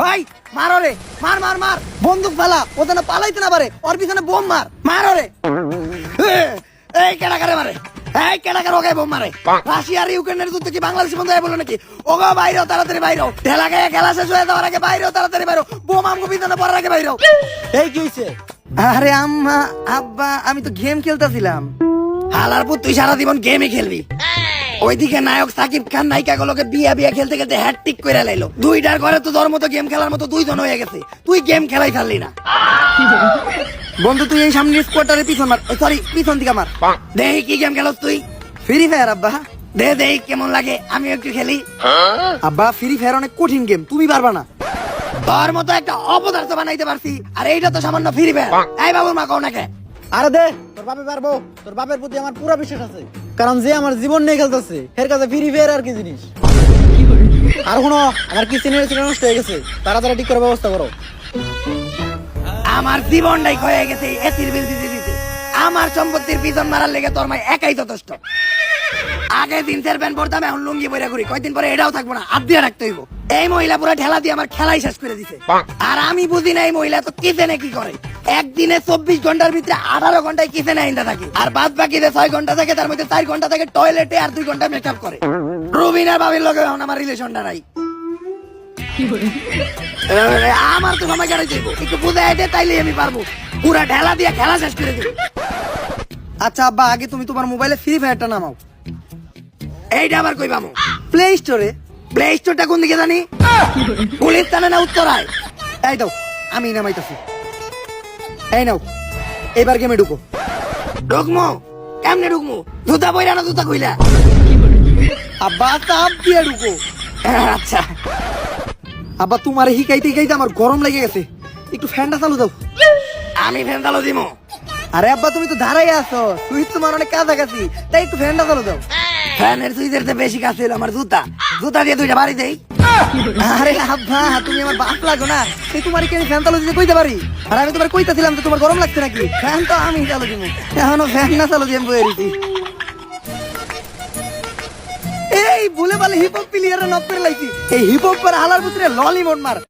ভাই মারো রে মার মার মার। বন্দুক ফালা ও যেন পালাইতে না পারে ওর পিছনে বোম মার মারো রে এই কেডা করে মারে এই কেডা করে ওকে বোম মারে। রাশিয়া আর ইউক্রেনের যুদ্ধ কি বাংলাদেশের বন্ধু বলো নাকি? ওগো বাইরেও তাড়াতাড়ি বাইরেও। ঠেলা গায়ে খেলা শেষ হয়ে যাওয়ার আগে বাইরেও তাড়াতাড়ি বাইরেও। বোম আমগো পিছনে পড়ার আগে বাইরেও। এই কি হইছে? আরে আম্মা আব্বা আমি তো গেম খেলতেছিলাম। হালার পুত তুই সারা জীবন গেমই খেলবি। ওইদিকে নায়ক সাকিব খান নায়িকা গুলোকে বিয়া বিয়া খেলতে খেলতে হ্যাট্রিক করে লাইলো। দুইটার ঘরে তো তোর মতো গেম খেলার মতো দুইজন হয়ে গেছে। তুই গেম খেলাই ফেললি না। বন্ধু তুই এই সামনের স্কোয়াডটারে পিছন মার। সরি পিছন দিকে মার। দেখি কি গেম খেলস তুই। ফ্রি ফায়ার আব্বা। দে দেখ কেমন লাগে? আমি একটু খেলি। আব্বা ফ্রি ফায়ার অনেক কঠিন গেম তুমি পারবা না। তোর মতো একটা অপদার্থ বানাইতে পারছি। আর এইটা তো সামান্য ফ্রি ফায়ার এই বাবুর মা কও নাকি আরে দে তোর বাপে পারব। তোর বাপের প্রতি আমার পুরো বিশ্বাস আছে। কারণ যে আমার জীবন নিয়ে খেলতেছে এর কাছে ফ্রি ফায়ার আর কি জিনিস? আর শুনো আমার কি সিনিয়র ছিল নষ্ট হয়ে গেছে তাড়াতাড়ি ঠিক করার ব্যবস্থা করো। আমার জীবনটাই ক্ষয়ে গেছে এসির বিল দিতে দিতে। আমার সম্পত্তির পিছন মারার লেগে তোর মাই একাই যথেষ্ট। আগে জিন্সের প্যান্ট পরতাম এখন লুঙ্গি পরে করি কয়দিন পরে এটাও থাকব না হাত দিয়ে রাখতে হইব। এই মহিলা পুরো ঠেলা দিয়ে আমার খেলাই শেষ করে দিছে। আর আমি বুঝি না এই মহিলা তো কিচেনে কি করে। একদিনে চব্বিশ ঘণ্টার ভিতরে আঠারো ঘন্টায় কিচেনে আইন্দা থাকে। আর বাদ বাকি যে ছয় ঘণ্টা থাকে তার মধ্যে চার ঘণ্টা থাকে টয়লেটে আর দুই ঘণ্টা মেকআপ করে। রুবিনার বাবির লগে এখন আমার রিলেশনটা নাই। আমার তো সময় কাটাই যাইব। একটু বুঝাই দে তাইলে আমি পারব। পুরা ঢেলা দিয়ে খেলা শেষ করে দেবো। আচ্ছা আব্বা আগে তুমি তোমার মোবাইলে ফ্রি ফায়ারটা নামাও। এইটা আবার কই পামু? প্লে স্টোরে প্লে স্টোরটা কোন দিকে জানি? পুলিশ থানা না উত্তরায়? এই দাও আমি নামাইতাছি। এই নাও এবার গেমে ঢুকো। ঢুকমো? কেমনে ঢুকমু? জুতা বইরা না জুতা কইলা? আব্বা চাপ দিয়ে ঢুকো। আচ্ছা। আব্বা তোমার হিকাইতে হিকাইতে আমার গরম লেগে গেছে। একটু ফ্যানটা চালু দাও। আমি ফ্যান চালু দিমো। আরে আব্বা তুমি তো দাঁড়াই আছো। সুইচ তোমার অনেক কাছাকাছি। তাই একটু ফ্যানটা চালু দাও। ফ্যানের সুইচের বেশি কাছে আমার জুতা। জুতা দিয়ে দুইটা বাড়ি দেই। আরে আব্বা, তুমি আমার বাপ লাগো না। তোমার কি আমি ফ্যান চালু দিতে কইতে পারি? আর আমি তোমার কইতাছিলাম যে তোমার গরম লাগছে নাকি? ফ্যান তো আমি চালু দিব এখনও ফ্যান না চালু দিয়ে বয়ে রইছি। এই, ভুলে বলে হিপ হপ প্লেয়ারে নক করে লাইছি। এই হিপ হপ করে হালার পুত্রে ললি মোট মার।